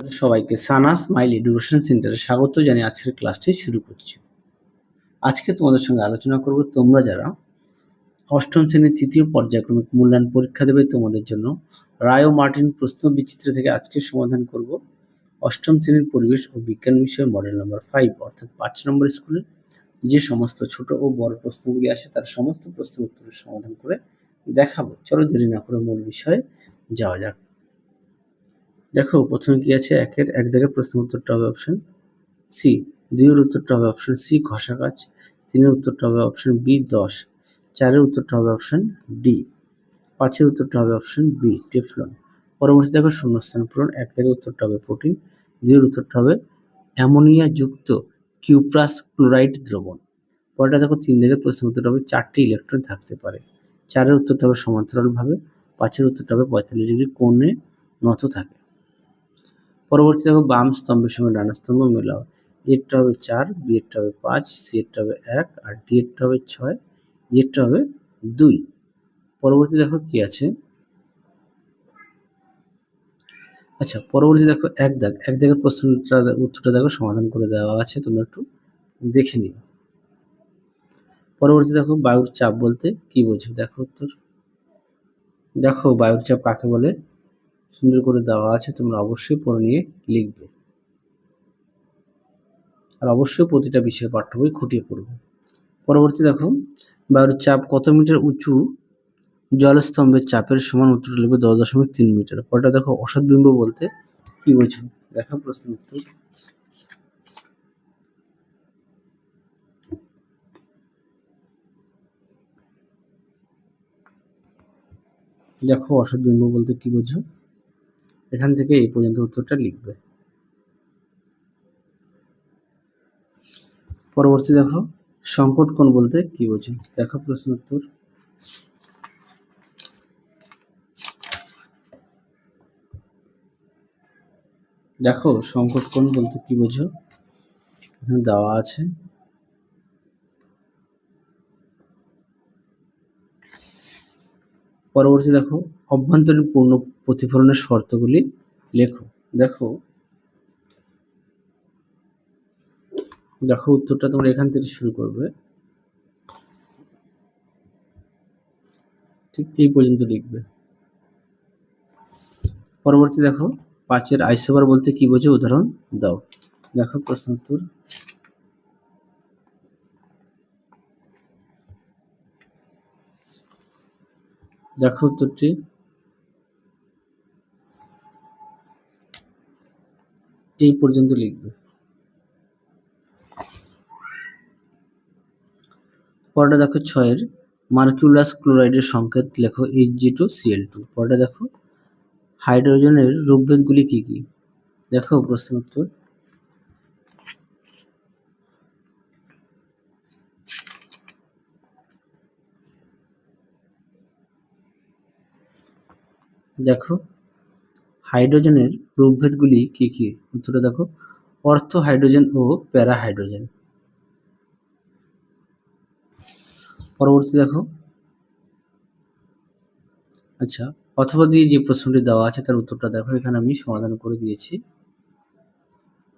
সবাইকে সানা smile education সেন্টারে স্বাগত জানিয়ে আজকের ক্লাসটি শুরু করছি। আজকে তোমাদের সঙ্গে আলোচনা করব তোমরা যারা অষ্টম শ্রেণির তৃতীয় পর্যায়ক্রমিক মূল্যায়ন পরীক্ষা দেবে তোমাদের জন্য রায় মার্টিন প্রশ্ন বিচিত্র থেকে আজকে সমাধান করব। অষ্টম শ্রেণির পরিবেশ ও বিজ্ঞান বিষয় মডেল নম্বর ফাইভ অর্থাৎ পাঁচ নম্বর স্কুলের যে সমস্ত ছোট ও বড় প্রশ্নগুলি আসে তার সমস্ত প্রশ্নের উত্তরের সমাধান করে দেখাবো। চলো দেরি না করে মূল বিষয়ে যাওয়া যাক। দেখো প্রথমে কি আছে একের এক জায়গায় প্রশ্ন উত্তরটা হবে অপশন সি দুইয়ের উত্তরটা হবে অপশন সি ঘষা কাজ তিনের উত্তরটা হবে অপশন বি দশ চারের উত্তরটা হবে অপশন ডি পাঁচের উত্তরটা হবে অপশন বি টেফলন পরবর্তী দেখো শূন্যস্থান পূরণ এক জায়গায় উত্তরটা হবে প্রোটিন দুইয়ের উত্তরটা হবে অ্যামোনিয়া যুক্ত কিউপ্রাস ক্লোরাইড দ্রবণ পরেরটা দেখো তিন জায়গায় প্রশ্ন উত্তরটা হবে চারটি ইলেকট্রন থাকতে পারে চারের উত্তরটা হবে সমান্তরালভাবে পাঁচের উত্তরটা হবে পঁয়তাল্লিশ ডিগ্রি কোণে নত থাকে পরবর্তী দেখো বাম স্তম্ভের সঙ্গে ডান স্তম্ভ মেলাও। এরটা হবে চার বি এরটা হবে পাঁচ সি এরটা হবে এক, আর ডি এরটা হবে ছয় এরটা হবে দুই। পরবর্তী দেখো কি আছে? আচ্ছা পরবর্তী দেখো এক দাগ। এক দাগের প্রশ্নটা, উত্তরটা দেখো সমাধান করে দেওয়া আছে, তোমরা একটু দেখে নিও। পরবর্তী দেখো বায়ুর চাপ বলতে কি বোঝো দেখো উত্তর। দেখো বায়ুর চাপ কাকে বলে? সুন্দর করে দেওয়া আছে, তোমরা অবশ্যই পড়ে নিয়ে লিখবে। আর অবশ্যই প্রতিটা বিষয়ে পাঠ্য বই খুঁটিয়ে পড়বে। পরবর্তী দেখো, বায়ুর চাপ কত মিটার উঁচু? জলস্তম্ভের চাপের সমান উত্তর লিখবে দশ দশমিক তিন মিটার। পরটা দেখো অসৎ বিম্ব বলতে কি বোঝো দেখো প্রশ্ন উত্তর। দেখো অসৎ বিম্ব বলতে কি বোঝো এখান থেকে এই পর্যন্ত উত্তরটা লিখবে। পরবর্তী দেখো, সংকট কোণ বলতে কি বোঝো? দেখো প্রশ্ন উত্তর। দেখো, সংকট কোণ বলতে কি বোঝো? এখানে দেওয়া আছে। পরবর্তী দেখো অভ্যন্তরীণ পূর্ণ প্রতিফলনের শর্তগুলি লেখো। দেখো দেখো উত্তরটা তোমরা এখান থেকে শুরু করবে। ঠিক এই পর্যন্ত লিখবে। পরবর্তী দেখো, পাঁচের আইসোবার বলতে কি বোঝে? উদাহরণ দাও। দেখো প্রশ্ন উত্তর। দেখো উত্তরটি। এই পর্যন্ত লিখবে। পরটা দেখো ছয়ের মার্কিউলাস ক্লোরাইডের সংকেত, লেখো H G two CL two পরটা দেখো, হাইড্রোজেনের রূপভেদগুলি কি কি? দেখো প্রশ্ন উত্তর। দেখো, হাইড্রোজেনের রূপভেদগুলি কি কি? উত্তরটা দেখো, অর্থ হাইড্রোজেন ও প্যারা হাইড্রোজেন। পরবর্তী দেখো আচ্ছা অথবা দিয়ে যে প্রশ্নটি দেওয়া আছে তার উত্তরটা দেখো, এখানে আমি সমাধান করে দিয়েছি।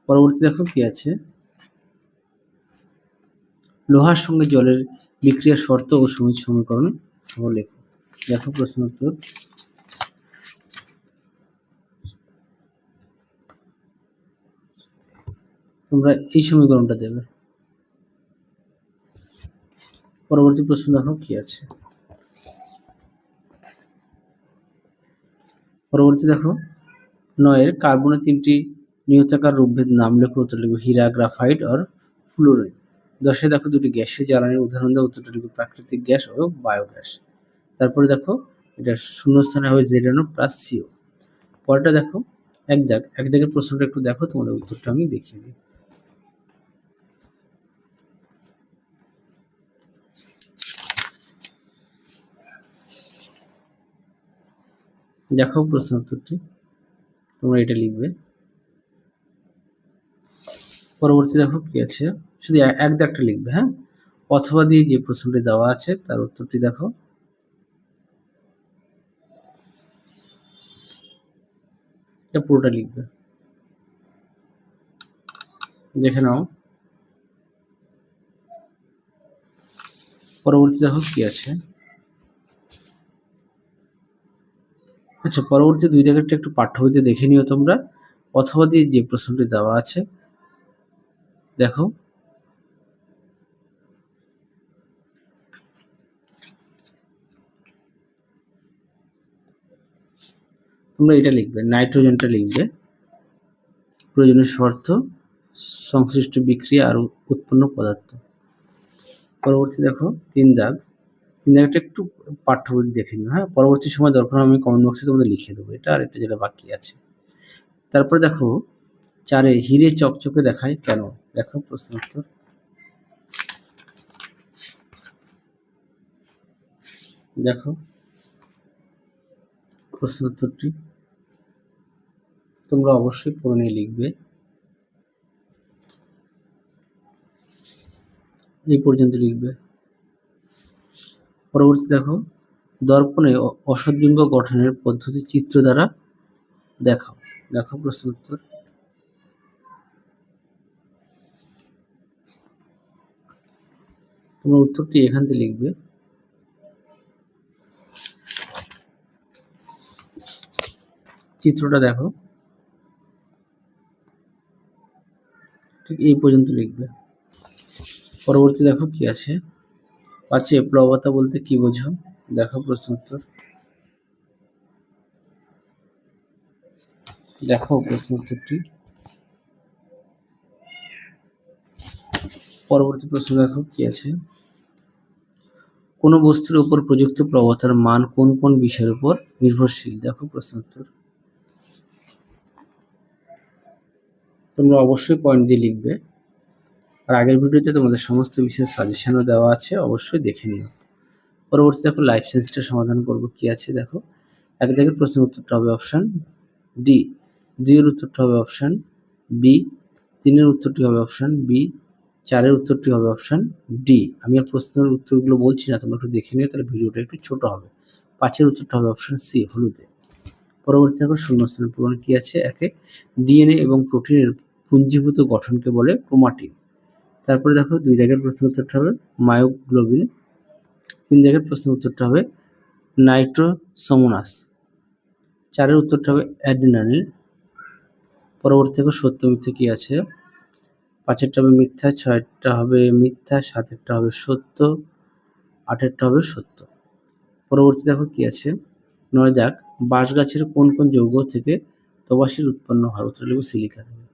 পরবর্তী দেখো কি আছে, লোহার সঙ্গে জলের বিক্রিয়ার শর্ত ও সমীকরণ লেখো। দেখো প্রশ্ন উত্তর। তোমরা এই সমীকরণটা দেবে। পরবর্তী প্রশ্ন দেখো কি আছে। পরবর্তী দেখো, নয়ের কার্বনের তিনটি নিয়তাকার রূপভেদ নাম লেখো, উত্তর লিখবে হীরা, গ্রাফাইট আর ফ্লুরিন দশে দেখো দুটি গ্যাসের জ্বালানির উদাহরণ দেওয়া উত্তরটা লিখবে প্রাকৃতিক গ্যাস ও বায়োগ্যাস। তারপরে দেখো, এটা শূন্যস্থানে হবে জেডানো প্লাস সিও। পরেরটা দেখো, এক দাগ। এক দাগের প্রশ্নটা একটু দেখো, তোমাদের উত্তরটা আমি দেখিয়ে দিই। দেখো প্রশ্ন উত্তরটি। তোমরা এটা লিখবে। পরবর্তী দেখো কি আছে? শুধু এক দাগটা লিখবে হ্যাঁ? অথবা দিয়ে যে প্রশ্নটি দেওয়া আছে, তার উত্তরটি দেখো। এটা পুরোটা লিখবে। দেখে নাও। পরবর্তী দেখো কি আছে? আচ্ছা পরবর্তী দুই দাগেরটা একটু পাঠ্য বইতে দেখে নিও তোমরা। অথবা দিয়ে যে প্রশ্নটি দেওয়া আছে, দেখো। তোমরা এটা লিখবে, নাইট্রোজেনটা লিখবে। প্রয়োজনীয় শর্ত, সংশ্লিষ্ট বিক্রিয়া আর উৎপন্ন পদার্থ। পরবর্তী দেখো, তিন দাগ। একটু পাঠ্য বই দেখে নিও হ্যাঁ পরবর্তী সময় দরকার আমি কমেন্ট বক্সে তোমাদের লিখে দেবো। এটা আর এটা যেটা বাকি আছে। তারপরে দেখো, চারে হিরে চকচকে দেখায় কেন? দেখো প্রশ্ন উত্তর দেখো প্রশ্ন উত্তরটি তোমরা অবশ্যই পড়ে নিয়ে লিখবে। এই পর্যন্ত লিখবে। পরবর্তী দেখো, দর্পণে অ- গঠনের পদ্ধতি চিত্র দ্বারা দেখাও। দেখো প্রশ্ন উত্তর। তোমরা উত্তরটি এখান থেকে লিখবে। চিত্রটা দেখো। ঠিক এই পর্যন্ত লিখবে। পরবর্তী দেখো কি আছে। পাঁচে প্লবতা বলতে কি বোঝো দেখো প্রশ্ন উত্তর দেখো প্রশ্ন উত্তরটি পরবর্তী প্রশ্ন দেখো, কি আছে? কোন বস্তুর উপর প্রযুক্ত প্রবতার মান কোন কোন বিষয়ের উপর নির্ভরশীল? দেখো প্রশ্ন উত্তর তোমরা অবশ্যই পয়েন্ট দিয়ে লিখবে। আর আগের ভিডিওতে তোমাদের সমস্ত বিষয়ের সাজেশনও দেওয়া আছে, অবশ্যই দেখে নিও। পরবর্তী দেখো লাইফ সায়েন্সটা সমাধান করব, কি আছে দেখো? এক দাগের প্রশ্নের উত্তরটা হবে অপশান ডি দুইয়ের উত্তরটা হবে অপশান বি তিনের উত্তরটি হবে অপশান বি চারের উত্তরটি হবে অপশান ডি আমি আর প্রশ্নের উত্তরগুলো বলছি না, তোমরা একটু দেখে নিও, তাহলে ভিডিওটা একটু ছোট হবে। পাঁচের উত্তরটা হবে অপশান সি হলুদে। পরবর্তী দেখো শূন্যস্থান পূরণ কি আছে? একে ডিএনএ এবং প্রোটিনের পুঞ্জীভূত গঠনকে বলে ক্রোমাটিন তারপরে দেখো দুই দাগের প্রশ্ন উত্তরটা হবে মায়োগ্লোবিন, তিন দাগের প্রশ্ন উত্তরটা হবে নাইট্রোসোমোনাস। চারের উত্তরটা হবে অ্যাডেনালিন পরবর্তী দেখো সত্য মিথ্যে কী আছে? পাঁচেরটা হবে মিথ্যা, ছয়টা হবে মিথ্যা, সাতেরটা হবে সত্য, আটেরটা হবে সত্য। পরবর্তী দেখো কী আছে? নয় দাগ বাঁশ গাছের কোন কোন যৌগ থেকে তবাসির উৎপন্ন হয়? উত্তর লিখব সিলিকা থেকে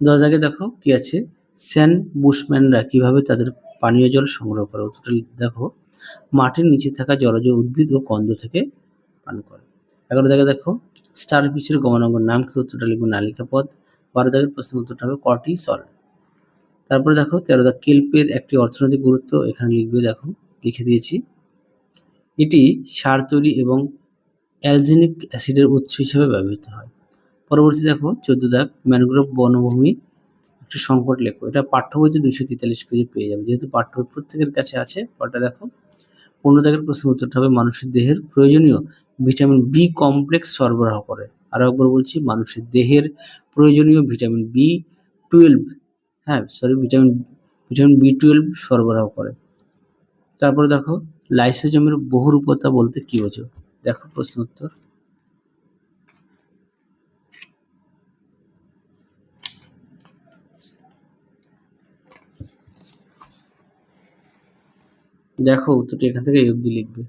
দশ দাগে দেখো কি আছে? স্যান বুশম্যানরা কীভাবে তাদের পানীয় জল সংগ্রহ করে? উত্তরটা দেখো। মাটির নিচে থাকা জলজ উদ্ভিদ ও কন্দ থেকে পান করে। এগারো দাগে দেখো, স্টার ফিশের গমনাঙ্গর নাম কি? উত্তরটা লিখব নালিকা পদ বারো দাগের প্রশ্ন উত্তরটা হবে কর্টিসল তারপরে দেখো, তেরো দাগ কেল্পের একটি অর্থনৈতিক গুরুত্ব এখানে লিখবে, দেখো, লিখে দিয়েছি। এটি সার তৈরি এবং অ্যালজেনিক অ্যাসিডের উৎস হিসেবে ব্যবহৃত হয়। পরবর্তী দেখো, চোদ্দ দাগ ম্যানগ্রোভ বনভূমি একটি সংকট লেখো। এটা পাঠ্য বইতে দুইশো তেতাল্লিশ পেজে পেয়ে যাবে। যেহেতু পাঠ্য বই প্রত্যেকের কাছে আছে ওটা দেখো। পনেরো দাগের প্রশ্নের উত্তরটা হবে, মানুষের দেহের প্রয়োজনীয় ভিটামিন বি কমপ্লেক্স সরবরাহ করে। আরও একবার বলছি, মানুষের দেহের প্রয়োজনীয় ভিটামিন বি টুয়েলভ হ্যাঁ sorry vitamin vitamin B twelve সরবরাহ করে। তারপরে দেখো, লাইসোজোমের বহুরূপতা বলতে কি বোঝো? দেখো প্রশ্ন উত্তর। দেখো উত্তরটি এখান থেকে এই অবধি লিখবে।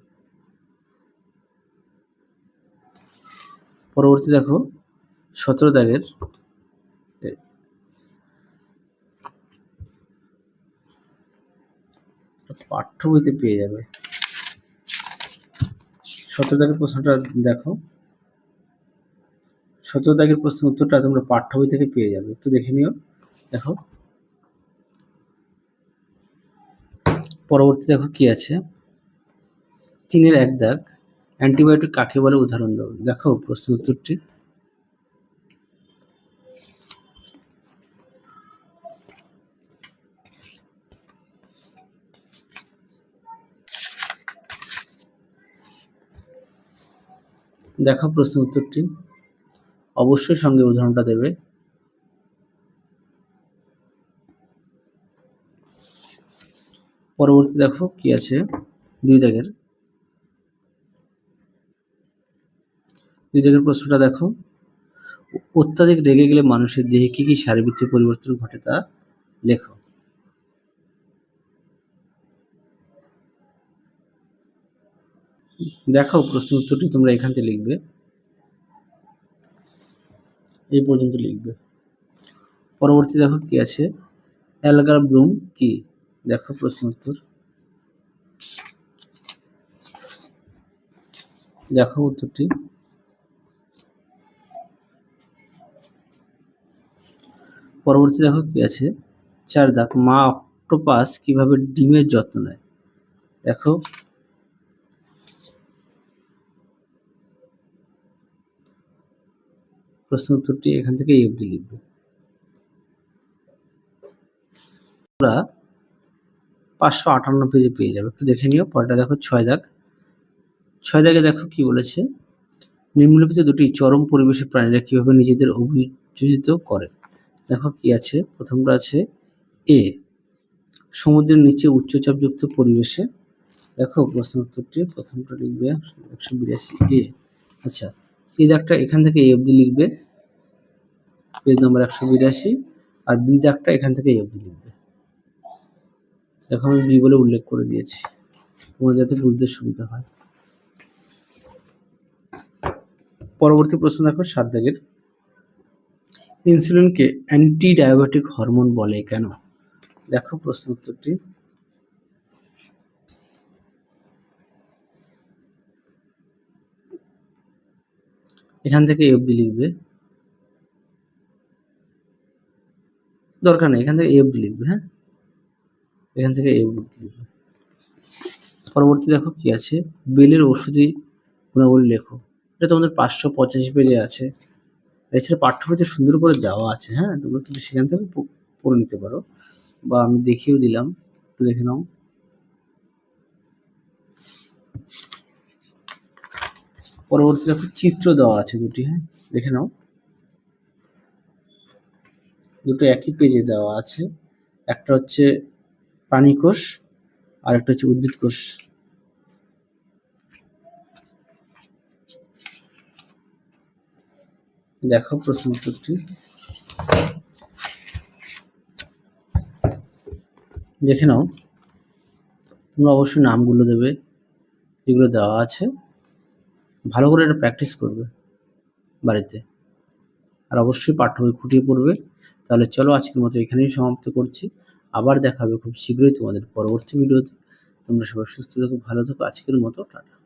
পরবর্তী দেখো, সতেরো দাগের পাঠ্য বইতে পেয়ে যাবে। সতেরো দাগের প্রশ্নটা দেখো। সতেরো দাগের প্রশ্নের উত্তরটা তোমরা পাঠ্য বই থেকে পেয়ে যাবে। একটু দেখে নিও। দেখো। পরবর্তী দেখো কি আছে? তিনের এক দাগ, অ্যান্টিবায়োটিক কাকে বলে? উদাহরণ দাও। দেখো প্রশ্ন উত্তরটি। দেখো প্রশ্ন উত্তরটি। অবশ্যই সঙ্গে উদাহরণটা দেবে। পরবর্তী দেখো কি আছে? দুই দাগের। দুই দাগের প্রশ্নটা দেখো। অত্যাধিক রেগে গেলে মানুষের দেহে কি কি শারীরবৃত্তীয় পরিবর্তন ঘটে তা লেখো। দেখাও প্রশ্ন উত্তরটি তোমরা এখান থেকে লিখবে। এই পর্যন্ত লিখবে। পরবর্তী দেখো কি আছে? অ্যালগার ব্লুম কি? দেখো প্রশ্ন উত্তর দেখো উত্তরটি। পরবর্তী দেখো কি আছে? চার দাগ। মা অক্টোপাস কীভাবে ডিমের যত্ন নেয়? দেখো। প্রশ্ন উত্তরটি এখান থেকে এই অবধি লিখবে। তোমরা পাঁচশো আটান্ন পেজে পেয়ে যাবে। একটু দেখে নিও, পরেরটা দেখো ছয় দাগ। ছয় দাগে দেখো কি বলেছে, নিম্নলিখিত দুটি চরম পরিবেশের প্রাণীরা কীভাবে নিজেদের অভিযোজিত করে? দেখো কি আছে, প্রথমটা আছে এ সমুদ্রের নিচে উচ্চচাপযুক্ত পরিবেশে। দেখো প্রশ্ন উত্তরটি প্রথমটা লিখবে একশো বিরাশি এ আচ্ছা এই দাগটা এখান থেকে এই অবধি লিখবে পেজ নম্বর একশো বিরাশি, আর বি দাগটা এখান থেকে এই অবধি লিখবে। দেখো আমি বি বলে উল্লেখ করে দিয়েছি। তোমার যাতে বুঝতে সুবিধা হয়। পরবর্তী প্রশ্ন দেখো, সাত দাগের। ইনসুলিনকে অ্যান্টি ডায়াবেটিক হরমোন বলে কেন? দেখো প্রশ্ন উত্তরটি। এখান থেকে এই অবধি লিখবে। দরকার নেই, এখান থেকে এই অবধি লিখবে হ্যাঁ? এখান থেকে অবধি। লিখবে পরবর্তী দেখো কি আছে? বেলের ওষুধি গুণাবলী লেখো। এটা তোমাদের পাঁচশো পঁচাশি পেজে আছে। এছাড়া পাঠ্যবইতে সুন্দর করে দেওয়া আছে হ্যাঁ? তোমরা কিন্তু সেখান থেকে পড়ে নিতে পারো। বা আমি দেখিয়েও দিলাম। একটু দেখে নাও। পরবর্তী দেখো, চিত্র দেওয়া আছে দুটি হ্যাঁ? দেখে নাও। দুটো একই পেজে দেওয়া আছে। একটা হচ্ছে প্রাণী কোষ আর একটা হচ্ছে উদ্ভিদ কোষ। দেখো প্রশ্ন উত্তরটি দেখে নাও, তোমরা অবশ্যই নামগুলো দেবে, যেগুলো দেওয়া আছে। ভালো করে এটা প্র্যাকটিস করবে বাড়িতে। আর অবশ্যই পাঠ্য বই খুঁটিয়ে পড়বে। তাহলে চলো আজকের মতো এখানেই সমাপ্ত করছি। আবার দেখাবে খুব শীঘ্রই তোমাদের পরবর্তী ভিডিওতে। তোমরা সবাই সুস্থ থাকো, ভালো থাকো। আজকের মতো, টাটা।